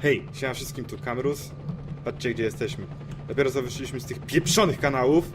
Hej, siema wszystkim, tu Kamrus. Patrzcie, gdzie jesteśmy. Dopiero co wyszliśmy z tych pieprzonych kanałów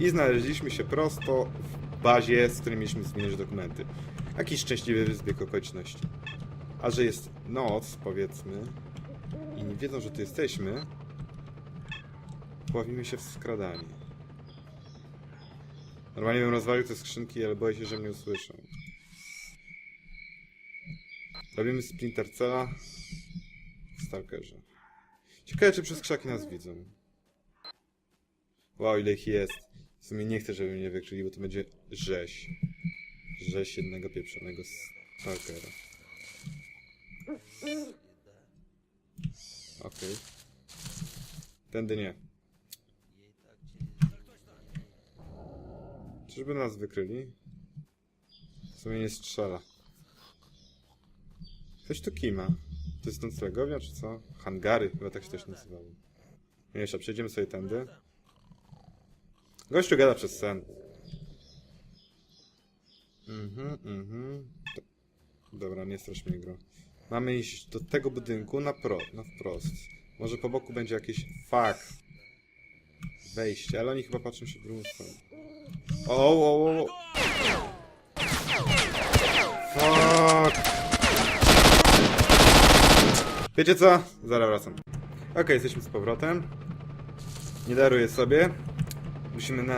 i znaleźliśmy się prosto w bazie, z której mieliśmy zmienić dokumenty. Jakiś szczęśliwy zbieg okoliczności. A że jest noc, powiedzmy, i nie wiedzą, że tu jesteśmy, bawimy się w skradanie. Normalnie bym rozwalił te skrzynki, ale boję się, że mnie usłyszą. Robimy Splinter Cella Stalkerze. Ciekawe, czy przez krzaki nas widzą. Wow, ile ich jest. W sumie nie chcę, żeby mnie wykryli, bo to będzie rzeź. Rzeź jednego pieprzonego Stalkera. Okej. Tędy nie. Czyżby nas wykryli? W sumie nie strzela. Ktoś tu kima. To jest noclegownia, czy co? Hangary, chyba tak się też nazywały. Mniejsza, przejdziemy sobie tędy. Gościu gada przez sen. Mhm, mhm. Do- Dobra, nie strasz mnie gro. Mamy iść do tego budynku na pro, na wprost. Może po boku będzie jakieś... Fuck. Wejście, ale oni chyba patrzą się w drugą stronę. O, o, o, o. Fuck. Wiecie co? Zaraz wracam. Okej, jesteśmy z powrotem. Nie daruję sobie. Musimy na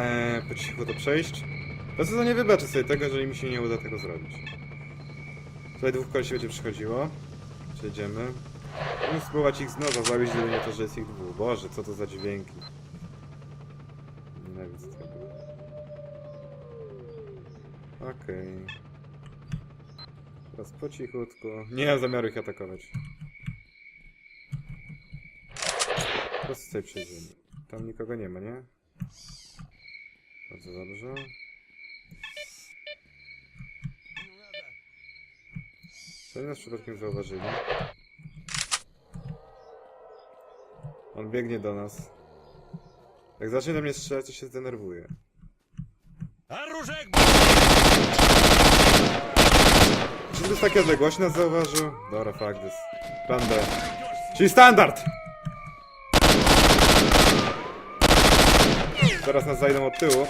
po cichu to przejść. Po co to nie wybaczę sobie tego, jeżeli mi się nie uda tego zrobić. Tutaj dwóch kolesi będzie przychodziło. Przejdziemy. Musimy spróbować ich znowu zabić, gdyby nie to, że jest ich dwóch. Boże, co to za dźwięki. Nienawidzę tego. Okej. Teraz po cichutku. Nie mam zamiaru ich atakować. Teraz tutaj przejdziemy. Tam nikogo nie ma, nie? Bardzo dobrze. Co oni nas przypadkiem zauważyli? On biegnie do nas. Jak zacznie do mnie strzelać, to się zdenerwuje. Czy to jest takie odległość nas zauważył? Dobra, fuck this. Plan B. Czyli standard! Teraz nas zajdą od tyłu.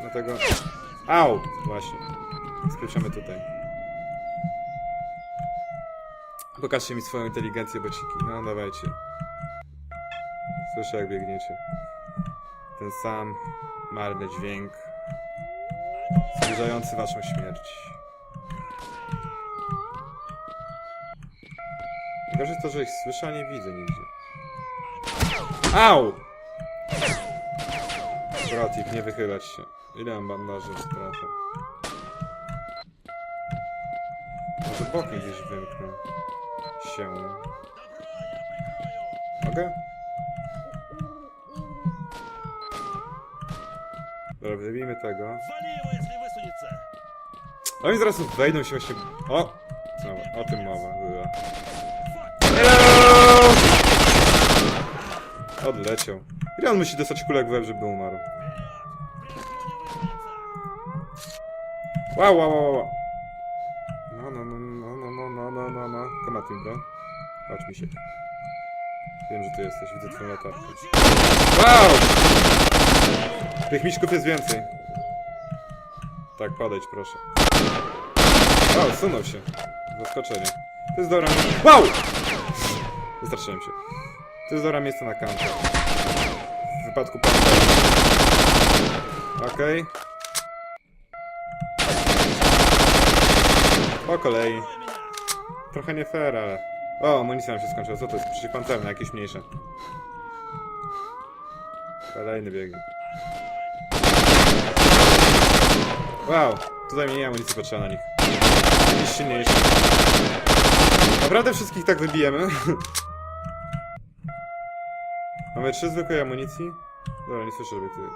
Dlatego... Au! Właśnie. Skrócimy tutaj. Pokażcie mi swoją inteligencję, bociki. No, dawajcie. Słyszę, jak biegniecie. Ten sam marny dźwięk. Zbliżający waszą śmierć. Jest to, że ich słyszę, a nie widzę nigdzie. Au! Bratik, nie wychylać się. Ile mam bandaży w strefie? Może boki gdzieś wymknę. Się. Mogę? Dobra, wybijmy tego. No i zaraz wejdą się właśnie... O! O tym mowa była. Odleciał. On musi dostać kulek w łeb, żeby umarł? Wow, wow, wow, wow. No, no, no, no, no, no, no, no, no, no. Me, bro. Chodź mi się. Wiem, że tu jesteś, widzę twoją latarkę. Wow! Tych miśków jest więcej. Tak, podejdź, proszę. Wow, sunął się. Zaskoczenie. To jest dobra... Wow! Wystraszyłem się. To jest dobra miejsce na kampę. Pancerza. Okej. Po kolei. Trochę nie fair, ale... O, amunicja nam się skończyła. Co to jest? Przeciwpancerne, jakieś mniejsze. Kolejny biegnie. Wow, tutaj mniej amunicji potrzeba na nich. Jakiś silniejszy. Naprawdę wszystkich tak wybijemy? Mamy trzy zwykłej amunicji? Dobra, nie słyszę, żeby ty...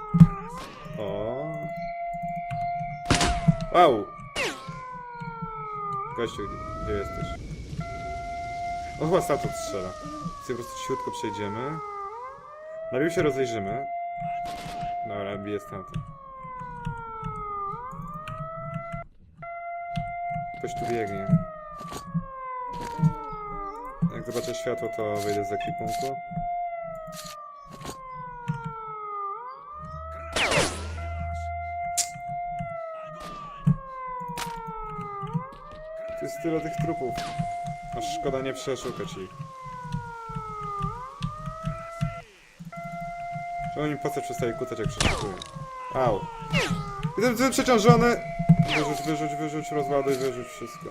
O. Wow! Gościu, gdzie jesteś? On chyba stamtąd strzela. Więc po prostu cichutko przejdziemy. Najpierw się rozejrzymy. Dobra, bije stamtąd. Ktoś tu biegnie. Jak zobaczę światło, to wyjdę z ekwipunku. Tyle tych trupów. Aż szkoda nie przeszukać ich. Czemu mi po co przestaje kutać jak przeszukuję? Au. Jestem przeciążony! Wyrzuć, wyrzuć, wyrzuć, rozładuj, wyrzuć wszystko.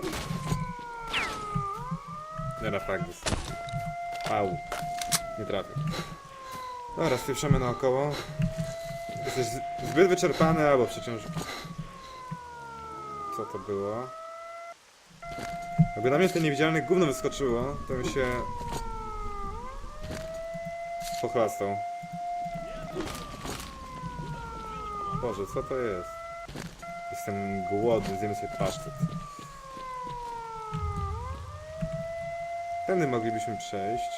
Nie na fragment. Au. Nie trafię. Dobra, spieprzamy naokoło. Jesteś zbyt wyczerpany albo przeciążony. Co to było? Jakby na mnie to niewidzialne gówno wyskoczyło, to bym się... pochlastał. Boże, co to jest? Jestem głodny, zjemy sobie pasztet. Tędy moglibyśmy przejść.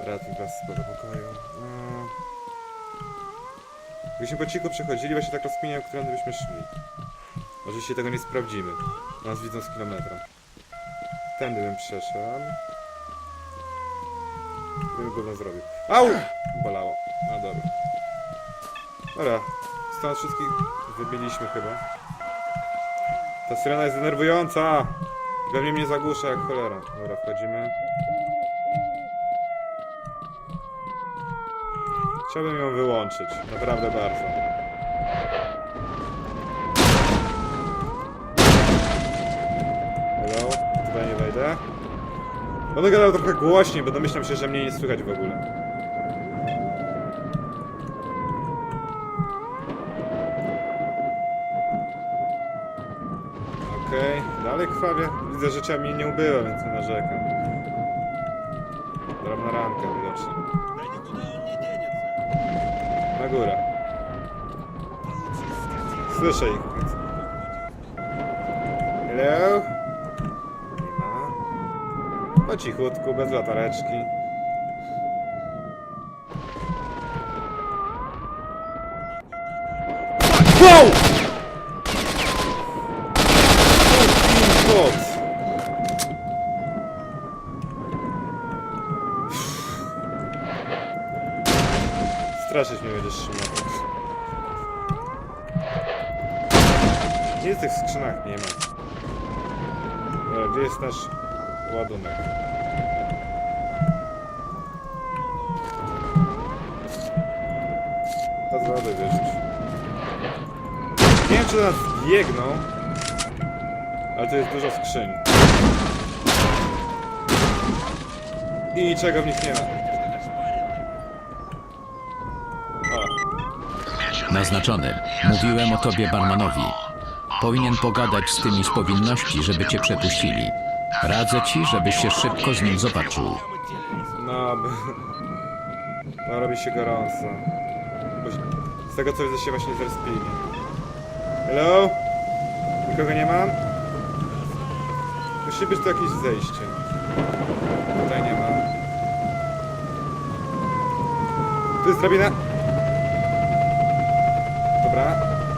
Ratnik z do pokoju. No. Gdybyśmy po cichu przechodzili, właśnie tak rozkminiam, którędy byśmy szli. Oczywiście tego nie sprawdzimy. Nas widzą z kilometra. Tędy bym przeszedł. Gdybym gówno zrobił. Au! Bolało. No dobra. Dobra. Stąd wszystkich wybiliśmy chyba. Ta syrena jest denerwująca! Pewnie mnie zagłusza jak cholera. Dobra, wchodzimy. Chciałbym ją wyłączyć. Naprawdę bardzo. Hello? Tutaj nie wejdę. Będę gadał trochę głośniej, bo domyślam się, że mnie nie słychać w ogóle. Okej, dalej krwawie. Widzę, że ciała mi nie ubyło, więc nie narzekam. Drobna ranka widocznie. Górę. Słyszę ich. Hello? Nie ma. Po cichutku, bez latareczki. Nic w tych skrzynach nie ma. Dobra, gdzie jest nasz ładunek? Pozwolę wierzyć. Nie wiem, czy do nas biegną, ale to jest dużo skrzyń. I niczego w nich nie ma. O, Naznaczony. Mówiłem o tobie barmanowi. Powinien pogadać z tymi z powinności, żeby cię przepuścili. Radzę ci, żebyś się szybko z nim zobaczył. No, b... no robi się gorąco. Z tego co widzę się właśnie zrespili. Hello? Nikogo nie mam? Musi być tu jakieś zejście. Tutaj nie ma. Tu jest drabina. Dobra,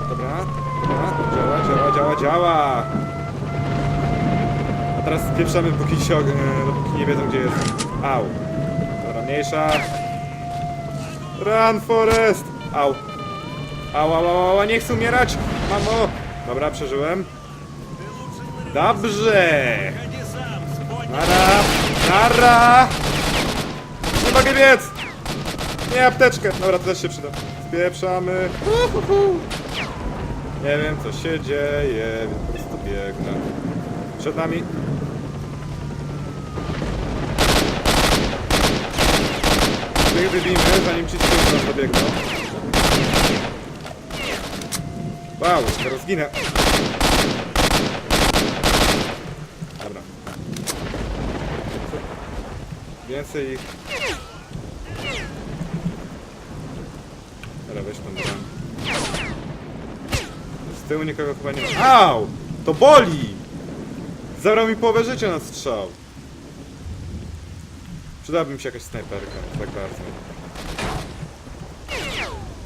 dobra, Działa, działa, działa, działa! A teraz spieprzamy, póki się, e, dopóki nie wiedzą, gdzie jest. Au. Dobra, mniejsza. Run, Forest! Au. Au, au, au, au, nie chcę umierać! Mamo! Dobra, przeżyłem. Dobrze! Nara! Nara! Nie mogę biec! Nie, apteczkę! Dobra, to też się przyda. Spieprzamy. Uhuhu. Nie wiem, co się dzieje, więc po prostu biegnę. Przed nami. Niech wybijmy, zanim ci z nas dobiegną. Wow, teraz zginę. Dobra. Więcej ich. Dobra, weź pan broń. Z tyłu nikogo chyba nie ma. Au! To boli! Zabrał mi połowę życia na strzał. Przydałaby mi się jakaś snajperka, tak bardzo.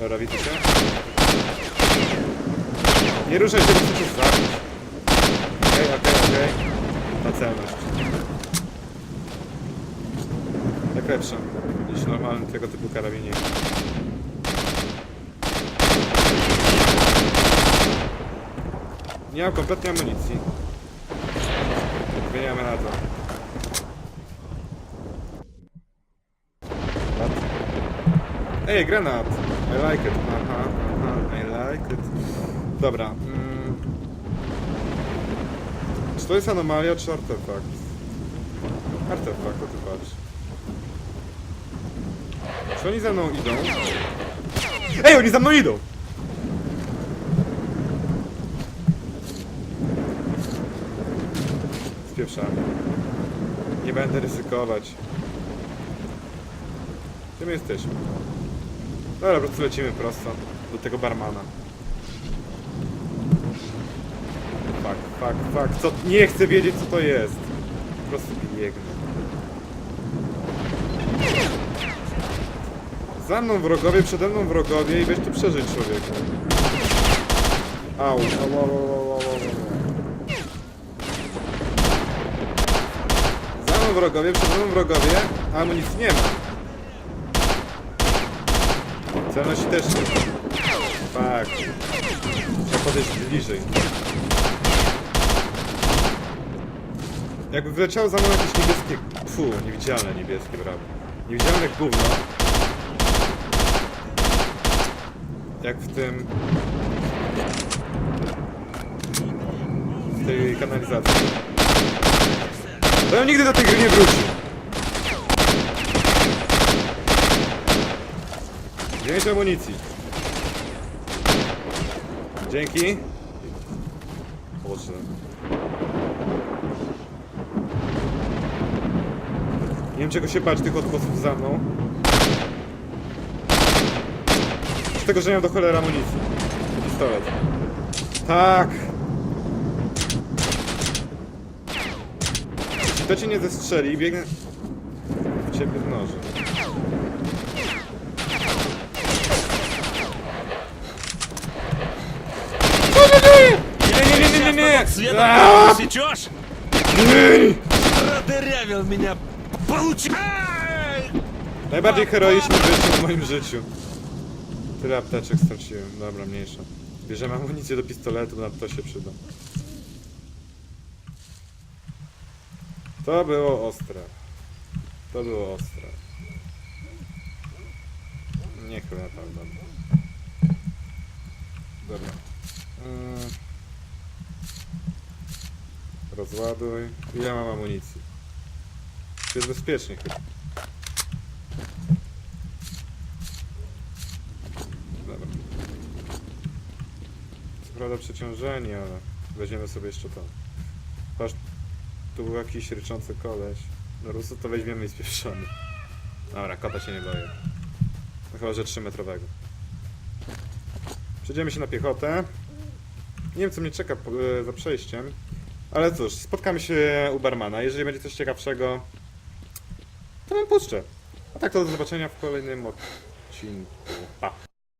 Dobra, widzicie? Nie ruszaj się, bo chcę cię zabić. okej. Ta celność. Jak lepsza niż normalny tego typu karabinie. Nie mam kompletnie amunicji. Zmieniamy na to. Ej, granat! I like it. Aha, aha, I like it. Dobra. Mm. Czy to jest anomalia, czy artefakt? Artefakt, o ty patrz. Czy oni za mną idą? Ej, oni za mną idą! Spieprzamy. Nie będę ryzykować. Gdzie my jesteśmy? Dobra, po prostu lecimy prosto do tego barmana. Fuck, fuck, fuck. Co? Nie chcę wiedzieć co to jest. Po prostu biegnę. Za mną wrogowie, przede mną wrogowie i weź tu przeżyć człowieku. Au, au, au, au, au, au, au. Za mną wrogowie, przede mną wrogowie, a amunicji nie ma. Celności też nie ma. Tak. Trzeba podejść bliżej. Jakby wyleciało za mną jakieś niebieskie... Fu, niewidzialne niebieskie, brawo. Niewidzialne gówno. Jak w tym... W tej kanalizacji. To ja nigdy do tej gry nie wróci. Dziewięć amunicji. Dzięki. Boże. Nie wiem czego się bać tych odgłosów za mną. Z tego, że nie mam do cholera amunicji. Pistolet. Tak! Jeśli to cię nie zestrzeli, biegnę w ciebie z nożem. Nie, nie, nie, nie, nie, nie! Света Aaaa! сечешь? Продырявил меня. Получи... Ай! Najbardziej heroiczny rzeczy w moim życiu. Tyle apteczek straciłem. Dobra, mniejsza. Bierzemy amunicję do pistoletu, na to się przyda. To było ostre. To było ostre. Nie chyba tak, dobra. Mm. Rozładuj. Ile mam amunicji? Jest bezpiecznie chyba. Dobra. Co prawda przeciążenie, ale weźmiemy sobie jeszcze to. Patrz, tu był jakiś ryczący koleś. No Rusu to weźmiemy i spieszamy. Dobra, kota się nie boję. No chyba, że 3 metrowego. Przejdziemy się na piechotę. Nie wiem, co mnie czeka e, za przejściem. Ale cóż, spotkamy się u barmana. Jeżeli będzie coś ciekawszego, to wam puszczę. A tak to do zobaczenia w kolejnym odcinku. Pa!